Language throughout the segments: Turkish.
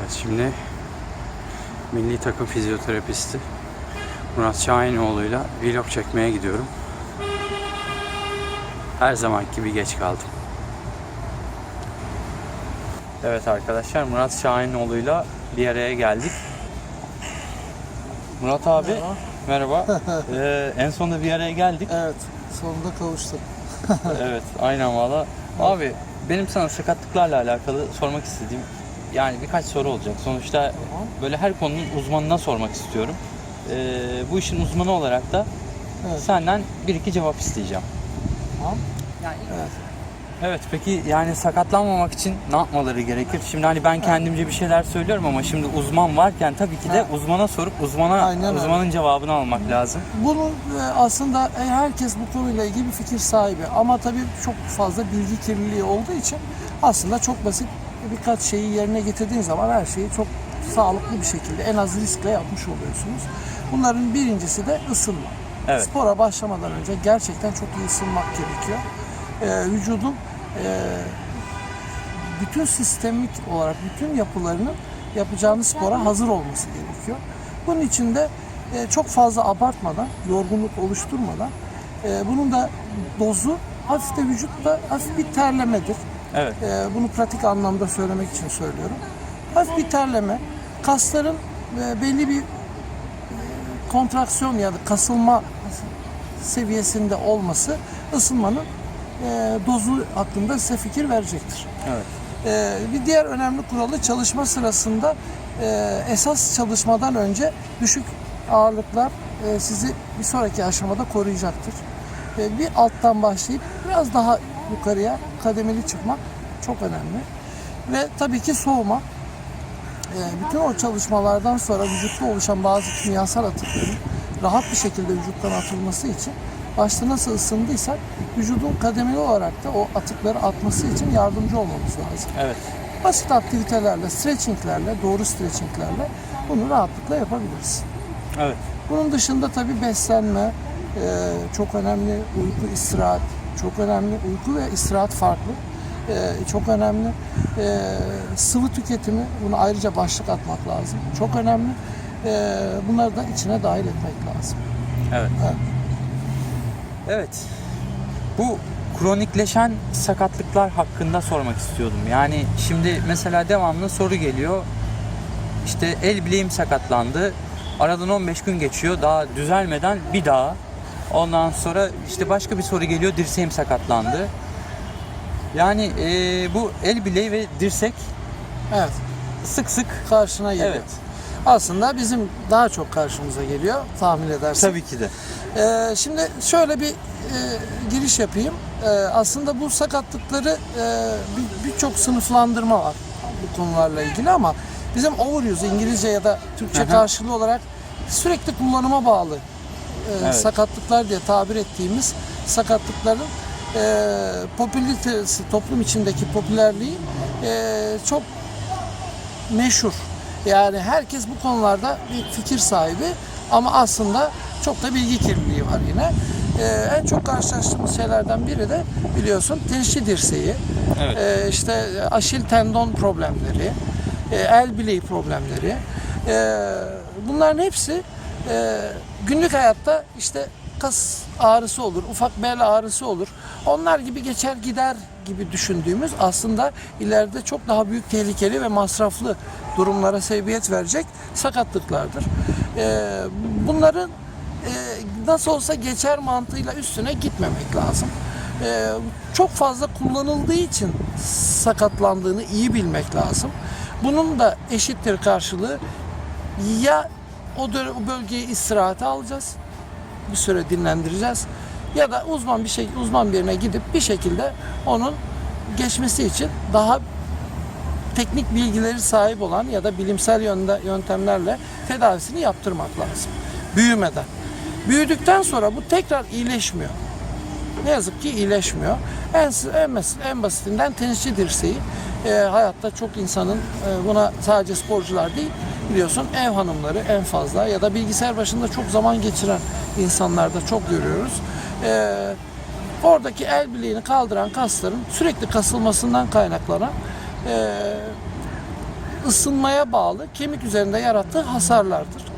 Evet şimdi milli takım fizyoterapisti Murat Şahinoğlu'yla vlog çekmeye gidiyorum. Her zaman gibi geç kaldım. Evet arkadaşlar Murat Şahinoğlu'yla bir araya geldik. Murat abi merhaba. Ee, en sonunda bir araya geldik. Evet, sonunda kavuştuk. evet aynen valla. Abi benim sana sakatlıklarla alakalı sormak istediğim yani birkaç soru olacak. Sonuçta Tamam. böyle her konunun uzmanına sormak istiyorum. Ee, bu işin uzmanı olarak da Evet. senden bir iki cevap isteyeceğim. Tamam. Evet. Evet peki yani sakatlanmamak için ne yapmaları gerekir? Şimdi hani ben kendimce bir şeyler söylüyorum ama şimdi uzman varken tabii ki de uzmana sorup uzmana Aynen öyle. uzmanın cevabını almak lazım. Bunun e, aslında e, herkes bu konuyla ilgili bir fikir sahibi ama tabii çok fazla bilgi kirliliği olduğu için aslında çok basit birkaç şeyi yerine getirdiğin zaman her şeyi çok sağlıklı bir şekilde en az riskle yapmış oluyorsunuz. Bunların birincisi de ısınma. Evet. Spora başlamadan önce gerçekten çok iyi ısınmak gerekiyor. E, vücudun e, bütün sistemik olarak bütün yapılarının yapacağınız spora hazır olması gerekiyor. Bunun için de e, çok fazla abartmadan, yorgunluk oluşturmadan e, bunun da dozu hafif de vücutta hafif bir terlemedir. Evet. E, bunu pratik anlamda söylemek için söylüyorum. Hafif bir terleme, kasların e, belli bir e, kontraksiyon ya da kasılma seviyesinde olması ısınmanın e, dozu hakkında size fikir verecektir. Evet. Ee, bir diğer önemli kuralı çalışma sırasında e, esas çalışmadan önce düşük ağırlıklar e, sizi bir sonraki aşamada koruyacaktır. E, bir alttan başlayıp biraz daha yukarıya kademeli çıkmak çok önemli. Ve tabii ki soğuma. E, bütün o çalışmalardan sonra vücutta oluşan bazı kimyasal atıkların rahat bir şekilde vücuttan atılması için başta nasıl ısındıysak vücudun kademeli olarak da o atıkları atması için yardımcı olmamız lazım. Evet. Basit aktivitelerle, stretchinglerle, doğru stretchinglerle bunu rahatlıkla yapabiliriz. Evet. Bunun dışında tabii beslenme e, çok önemli, uyku, istirahat çok önemli. Uyku ve istirahat farklı. E, çok önemli. E, sıvı tüketimi, bunu ayrıca başlık atmak lazım. Çok önemli. E, bunları da içine dahil etmek lazım. Evet. Evet. Evet. Bu kronikleşen sakatlıklar hakkında sormak istiyordum. Yani şimdi mesela devamlı soru geliyor. İşte el bileğim sakatlandı. Aradan 15 gün geçiyor. Daha düzelmeden bir daha. Ondan sonra işte başka bir soru geliyor. Dirseğim sakatlandı. Yani eee, bu el bileği ve dirsek Evet. sık sık Karşına geliyor. Evet. Aslında bizim daha çok karşımıza geliyor tahmin edersin. tabii ki de. Ee, şimdi şöyle bir e, giriş yapayım. Ee, aslında bu sakatlıkları e, bir- birçok sınıflandırma var bu konularla ilgili ama bizim overuse İngilizce ya da Türkçe hı. karşılığı olarak sürekli kullanıma bağlı e, Evet. sakatlıklar diye tabir ettiğimiz sakatlıkların e, popülaritesi, toplum içindeki popülerliği e, çok meşhur. Yani herkes bu konularda bir fikir sahibi ama aslında çok da bilgi kirliliği var yine. Ee, en çok karşılaştığımız şeylerden biri de biliyorsun tenisçi dirseği, Evet. ee, işte aşil tendon problemleri, e, el bileği problemleri. Ee, bunların hepsi e, günlük hayatta işte kas ağrısı olur, ufak bel ağrısı olur. Onlar gibi geçer gider gibi düşündüğümüz aslında ileride çok daha büyük tehlikeli ve masraflı durumlara sebebiyet verecek sakatlıklardır. Ee, bunların e, nasıl olsa geçer mantığıyla üstüne gitmemek lazım. Ee, çok fazla kullanıldığı için sakatlandığını iyi bilmek lazım. Bunun da eşittir karşılığı ya o, dö- o bölgeyi istirahate alacağız, bir süre dinlendireceğiz ya da uzman bir şey uzman birine gidip bir şekilde onun geçmesi için daha teknik bilgileri sahip olan ya da bilimsel yönde, yöntemlerle tedavisini yaptırmak lazım. Büyümeden. Büyüdükten sonra bu tekrar iyileşmiyor. Ne yazık ki iyileşmiyor. En, en, en basitinden tenisçi dirseği. e, hayatta çok insanın e, buna sadece sporcular değil biliyorsun ev hanımları en fazla ya da bilgisayar başında çok zaman geçiren insanlarda çok görüyoruz. E, oradaki el bileğini kaldıran kasların sürekli kasılmasından kaynaklanan e, ısınmaya bağlı kemik üzerinde yarattığı hasarlardır.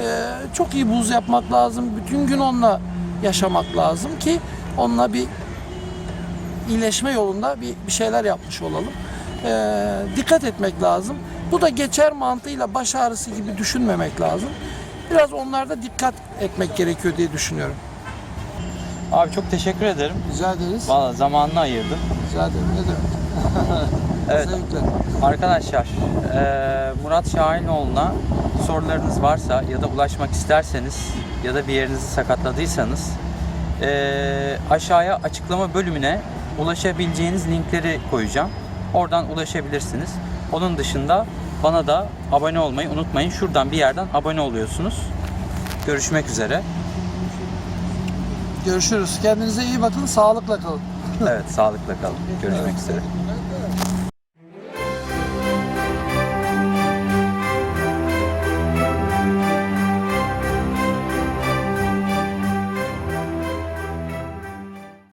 Ee, çok iyi buz yapmak lazım. Bütün gün onunla yaşamak lazım ki onunla bir iyileşme yolunda bir, bir şeyler yapmış olalım. Ee, dikkat etmek lazım. Bu da geçer mantığıyla baş ağrısı gibi düşünmemek lazım. Biraz onlarda dikkat etmek gerekiyor diye düşünüyorum. Abi çok teşekkür ederim. Rica ederiz. Valla zamanını ayırdın. Rica ederim. Ne demek? Evet. Zevkle. Arkadaşlar Murat Şahinoğlu'na sorularınız varsa ya da ulaşmak isterseniz ya da bir yerinizi sakatladıysanız aşağıya açıklama bölümüne ulaşabileceğiniz linkleri koyacağım. Oradan ulaşabilirsiniz. Onun dışında bana da abone olmayı unutmayın. Şuradan bir yerden abone oluyorsunuz. Görüşmek üzere. Görüşürüz. Kendinize iyi bakın. Sağlıkla kalın. Evet sağlıkla kalın. Görüşmek üzere.